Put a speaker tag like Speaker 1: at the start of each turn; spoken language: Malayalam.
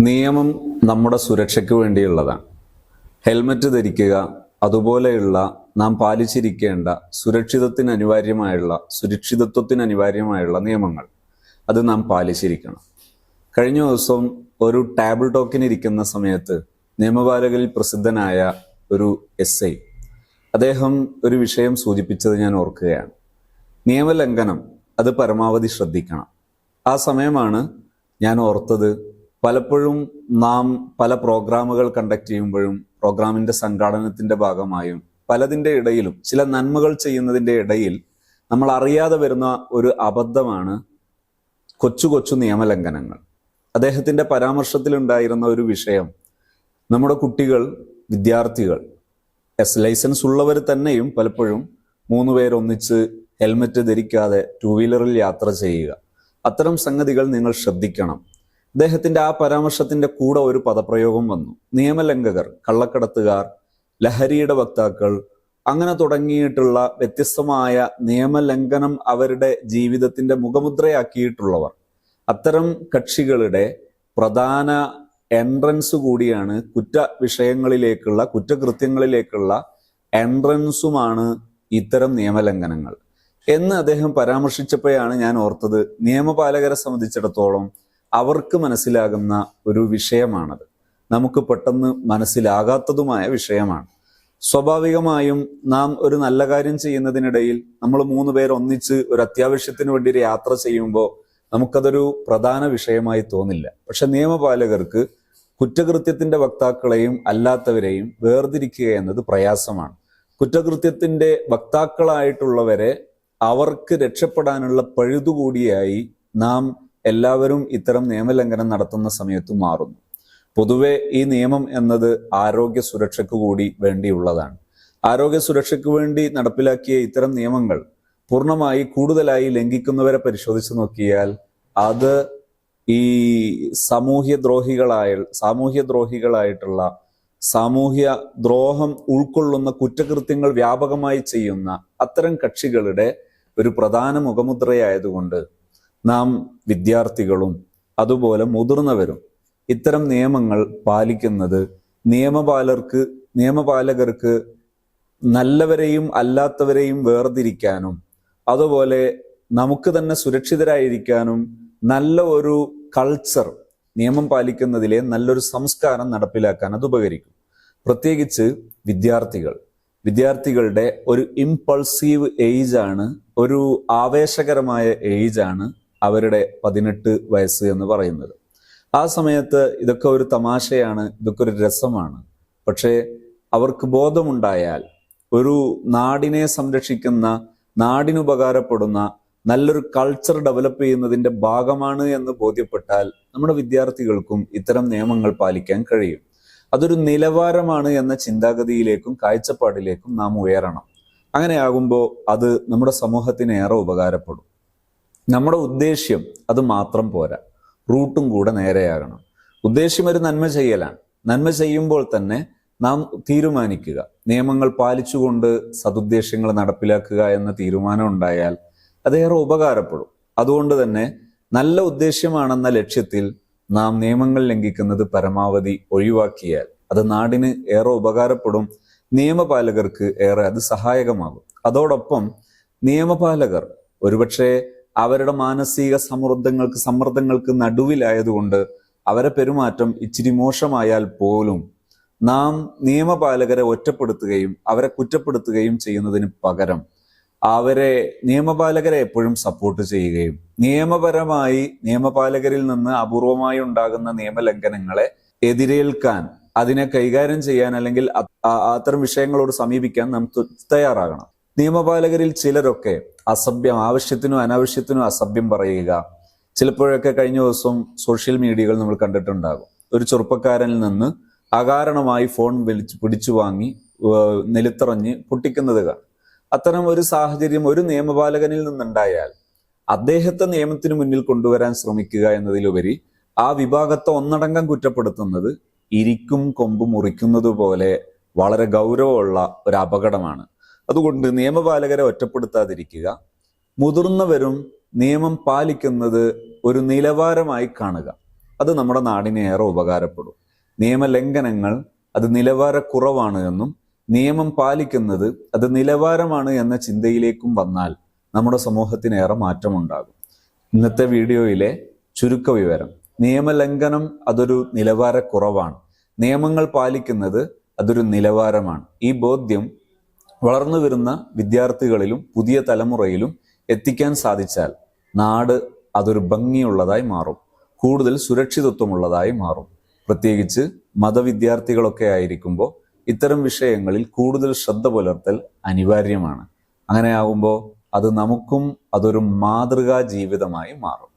Speaker 1: നിയമം നമ്മുടെ സുരക്ഷയ്ക്ക് വേണ്ടിയുള്ളതാണ്. ഹെൽമറ്റ് ധരിക്കുക അതുപോലെയുള്ള നാം പാലിച്ചിരിക്കേണ്ട സുരക്ഷിതത്തിന് അനിവാര്യമായുള്ള സുരക്ഷിതത്വത്തിന് അനിവാര്യമായുള്ള നിയമങ്ങൾ അത് നാം പാലിച്ചിരിക്കണം. കഴിഞ്ഞ ദിവസം ഒരു ടേബിൾ ടോക്കിന് ഇരിക്കുന്ന സമയത്ത് നിയമപാലകരിൽ പ്രസിദ്ധനായ ഒരു എസ് ഐ അദ്ദേഹം ഒരു വിഷയം സൂചിപ്പിച്ചത് ഞാൻ ഓർക്കുകയാണ്. നിയമലംഘനം അത് പരമാവധി ശ്രദ്ധിക്കണം. ആ സമയമാണ് ഞാൻ ഓർത്തത് പലപ്പോഴും നാം പല പ്രോഗ്രാമുകൾ കണ്ടക്ട് ചെയ്യുമ്പോഴും പ്രോഗ്രാമിന്റെ സംഘാടനത്തിന്റെ ഭാഗമായും പലതിന്റെ ഇടയിലും ചില നന്മകൾ ചെയ്യുന്നതിന്റെ ഇടയിൽ നമ്മൾ അറിയാതെ വരുന്ന ഒരു അബദ്ധമാണ് കൊച്ചു കൊച്ചു നിയമലംഘനങ്ങൾ. അദ്ദേഹത്തിന്റെ പരാമർശത്തിലുണ്ടായിരുന്ന ഒരു വിഷയം നമ്മുടെ കുട്ടികൾ വിദ്യാർത്ഥികൾ എസ് ലൈസൻസ് ഉള്ളവർ തന്നെയും പലപ്പോഴും മൂന്ന് പേരൊന്നിച്ച് ഹെൽമറ്റ് ധരിക്കാതെ ടൂ വീലറിൽ യാത്ര ചെയ്യുക. അത്തരം സംഗതികൾ നിങ്ങൾ ശ്രദ്ധിക്കണം. അദ്ദേഹത്തിന്റെ ആ പരാമർശത്തിന്റെ കൂടെ ഒരു പദപ്രയോഗം വന്നു. നിയമലംഘകർ കള്ളക്കടത്തുകാർ ലഹരിയുടെ വക്താക്കൾ അങ്ങനെ തുടങ്ങിയിട്ടുള്ള വ്യത്യസ്തമായ നിയമലംഘനം അവരുടെ ജീവിതത്തിന്റെ മുഖമുദ്രയാക്കിയിട്ടുള്ളവർ. അത്തരം കക്ഷികളുടെ പ്രധാന എൻട്രൻസ് കൂടിയാണ് കുറ്റ വിഷയങ്ങളിലേക്കുള്ള കുറ്റകൃത്യങ്ങളിലേക്കുള്ള എൻട്രൻസുമാണ് ഇത്തരം നിയമലംഘനങ്ങൾ. എന്ന് അദ്ദേഹം പരാമർശിച്ചപ്പോഴാണ് ഞാൻ ഓർത്തത് നിയമപാലകരെ സംബന്ധിച്ചിടത്തോളം അവർക്ക് മനസ്സിലാകുന്ന ഒരു വിഷയമാണത്. നമുക്ക് പെട്ടെന്ന് മനസ്സിലാകാത്തതുമായ വിഷയമാണ്. സ്വാഭാവികമായും നാം ഒരു നല്ല കാര്യം ചെയ്യുന്നതിനിടയിൽ നമ്മൾ മൂന്ന് പേർ ഒന്നിച്ച് ഒരു അത്യാവശ്യത്തിന് വേണ്ടി ഒരു യാത്ര ചെയ്യുമ്പോൾ നമുക്കതൊരു പ്രധാന വിഷയമായി തോന്നില്ല. പക്ഷെ നിയമപാലകർക്ക് കുറ്റകൃത്യത്തിന്റെ വക്താക്കളെയും അല്ലാത്തവരെയും വേർതിരിക്കുക എന്നത് പ്രയാസമാണ്. കുറ്റകൃത്യത്തിന്റെ വക്താക്കളായിട്ടുള്ളവരെ അവർക്ക് രക്ഷപ്പെടാനുള്ള പഴുതുകൂടിയായി നാം എല്ലാവരും ഇത്തരം നിയമലംഘനം നടത്തുന്ന സമയത്ത് മാറുന്നു. പൊതുവെ ഈ നിയമം എന്നത് ആരോഗ്യ സുരക്ഷയ്ക്ക് കൂടി വേണ്ടിയുള്ളതാണ്. ആരോഗ്യ സുരക്ഷയ്ക്ക് വേണ്ടി നടപ്പിലാക്കിയ ഇത്തരം നിയമങ്ങൾ പൂർണമായി കൂടുതലായി ലംഘിക്കുന്നവരെ പരിശോധിച്ചു നോക്കിയാൽ അത് ഈ സാമൂഹ്യ സാമൂഹ്യദ്രോഹികളായിട്ടുള്ള സാമൂഹ്യ ദ്രോഹികളായിട്ടുള്ള സാമൂഹ്യ ദ്രോഹം ഉൾക്കൊള്ളുന്ന കുറ്റകൃത്യങ്ങൾ വ്യാപകമായി ചെയ്യുന്ന അത്തരം കക്ഷികളുടെ ഒരു പ്രധാന മുഖമുദ്രയായതുകൊണ്ട് നാം വിദ്യാർത്ഥികളും അതുപോലെ മുതിർന്നവരും ഇത്തരം നിയമങ്ങൾ പാലിക്കുന്നത് നിയമപാലർക്ക് നിയമപാലകർക്ക് നല്ലവരെയും അല്ലാത്തവരെയും വേർതിരിക്കാനും അതുപോലെ നമുക്ക് തന്നെ സുരക്ഷിതരായിരിക്കാനും നല്ല ഒരു കൾച്ചർ നിയമം പാലിക്കുന്നതിലെ നല്ലൊരു സംസ്കാരം നടപ്പിലാക്കാൻ അത് ഉപകരിക്കും. പ്രത്യേകിച്ച് വിദ്യാർത്ഥികൾ. വിദ്യാർത്ഥികളുടെ ഒരു ഇമ്പൾസീവ് ഏജ് ആണ് ഒരു ആവേശകരമായ ഏജ് ആണ് അവരുടെ പതിനെട്ട് വയസ്സ് എന്ന് പറയുന്നത്. ആ സമയത്ത് ഇതൊക്കെ ഒരു തമാശയാണ് ഇതൊക്കെ ഒരു രസമാണ്. പക്ഷേ അവർക്ക് ബോധമുണ്ടായാൽ ഒരു നാടിനെ സംരക്ഷിക്കുന്ന നാടിനുപകാരപ്പെടുന്ന നല്ലൊരു കൾച്ചർ ഡെവലപ്പ് ചെയ്യുന്നതിന്റെ ഭാഗമാണ് എന്ന് ബോധ്യപ്പെട്ടാൽ നമ്മുടെ വിദ്യാർത്ഥികൾക്കും ഇത്തരം നിയമങ്ങൾ പാലിക്കാൻ കഴിയും. അതൊരു നിലവാരമാണ് എന്ന ചിന്താഗതിയിലേക്കും കാഴ്ചപ്പാടിലേക്കും നാം ഉയരണം. അങ്ങനെയാകുമ്പോൾ അത് നമ്മുടെ സമൂഹത്തിന് ഏറെ ഉപകാരപ്പെടും. നമ്മുടെ ഉദ്ദേശ്യം അത് മാത്രം പോരാ. റൂട്ടും കൂടെ നേരെയാകണം. ഉദ്ദേശ്യം ഒരു നന്മ ചെയ്യലാണ്. നന്മ ചെയ്യുമ്പോൾ തന്നെ നാം തീരുമാനിക്കുക. നിയമങ്ങൾ പാലിച്ചുകൊണ്ട് സതുദ്ദേശ്യങ്ങൾ നടപ്പിലാക്കുക എന്ന തീരുമാനം ഉണ്ടായാൽ അതേറെ ഉപകാരപ്പെടും. അതുകൊണ്ട് തന്നെ നല്ല ഉദ്ദേശ്യമാണെന്ന ലക്ഷ്യത്തിൽ നാം നിയമങ്ങൾ ലംഘിക്കുന്നത് പരമാവധി ഒഴിവാക്കിയാൽ അത് നാടിന് ഏറെ ഉപകാരപ്പെടും. നിയമപാലകർക്ക് ഏറെ അത് സഹായകമാകും. അതോടൊപ്പം നിയമപാലകർ ഒരുപക്ഷെ അവരുടെ മാനസിക സമ്മർദ്ദങ്ങൾക്ക് സമ്മർദ്ദങ്ങൾക്ക് നടുവിലായതുകൊണ്ട് അവരെ പെരുമാറ്റം ഇച്ചിരി മോശമായാൽ പോലും നാം നിയമപാലകരെ ഒറ്റപ്പെടുത്തുകയും അവരെ കുറ്റപ്പെടുത്തുകയും ചെയ്യുന്നതിന് പകരം അവരെ നിയമപാലകരെ എപ്പോഴും സപ്പോർട്ട് ചെയ്യുകയും നിയമപരമായി നിയമപാലകരിൽ നിന്ന് അപൂർവമായി ഉണ്ടാകുന്ന നിയമലംഘനങ്ങളെ എതിരേൽക്കാൻ അതിനെ കൈകാര്യം ചെയ്യാൻ അല്ലെങ്കിൽ അത്തരം വിഷയങ്ങളോട് സമീപിക്കാൻ നാം തയ്യാറാകണം. നിയമപാലകരിൽ ചിലരൊക്കെ അസഭ്യം ആവശ്യത്തിനും അനാവശ്യത്തിനും അസഭ്യം പറയുക. ചിലപ്പോഴൊക്കെ കഴിഞ്ഞ ദിവസം സോഷ്യൽ മീഡിയകൾ നമ്മൾ കണ്ടിട്ടുണ്ടാകും. ഒരു ചെറുപ്പക്കാരനിൽ നിന്ന് അകാരണമായി ഫോൺ വിളിച്ച് പിടിച്ചു വാങ്ങി നിലത്തിറഞ്ഞ് പൊട്ടിക്കുന്നത് അത്തരം ഒരു സാഹചര്യം ഒരു നിയമപാലകനിൽ നിന്നുണ്ടായാൽ അദ്ദേഹത്തെ നിയമത്തിന് മുന്നിൽ കൊണ്ടുവരാൻ ശ്രമിക്കുക എന്നതിലുപരി ആ വിഭാഗത്തെ ഒന്നടങ്കം കുറ്റപ്പെടുത്തുന്നത് ഇരിക്കും കൊമ്പ് മുറിക്കുന്നത് പോലെ വളരെ ഗൗരവമുള്ള ഒരു അപകടമാണ്. അതുകൊണ്ട് നിയമപാലകരെ ഒറ്റപ്പെടുത്താതിരിക്കുക. മുതിർന്നവരും നിയമം പാലിക്കുന്നത് ഒരു നിലവാരമായി കാണുക. അത് നമ്മുടെ നാടിന് ഏറെ ഉപകാരപ്പെടും. നിയമലംഘനങ്ങൾ അത് നിലവാരക്കുറവാണ് എന്നും നിയമം പാലിക്കുന്നത് അത് നിലവാരമാണ് എന്ന ചിന്തയിലേക്കും വന്നാൽ നമ്മുടെ സമൂഹത്തിന് ഏറെ മാറ്റമുണ്ടാകും. ഇന്നത്തെ വീഡിയോയിലെ ചുരുക്ക വിവരം. നിയമലംഘനം അതൊരു നിലവാരക്കുറവാണ്. നിയമങ്ങൾ പാലിക്കുന്നത് അതൊരു നിലവാരമാണ്. ഈ ബോധ്യം വളർന്നു വരുന്ന വിദ്യാർത്ഥികളിലും പുതിയ തലമുറയിലും എത്തിക്കാൻ സാധിച്ചാൽ നാട് അതൊരു ഭംഗിയുള്ളതായി മാറും. കൂടുതൽ സുരക്ഷിതത്വമുള്ളതായി മാറും. പ്രത്യേകിച്ച് മതവിദ്യാർത്ഥികളൊക്കെ ആയിരിക്കുമ്പോൾ ഇത്തരം വിഷയങ്ങളിൽ കൂടുതൽ ശ്രദ്ധ പുലർത്തൽ അനിവാര്യമാണ്. അങ്ങനെയാകുമ്പോൾ അത് നമുക്കും അതൊരു മാതൃകാ ജീവിതമായി മാറും.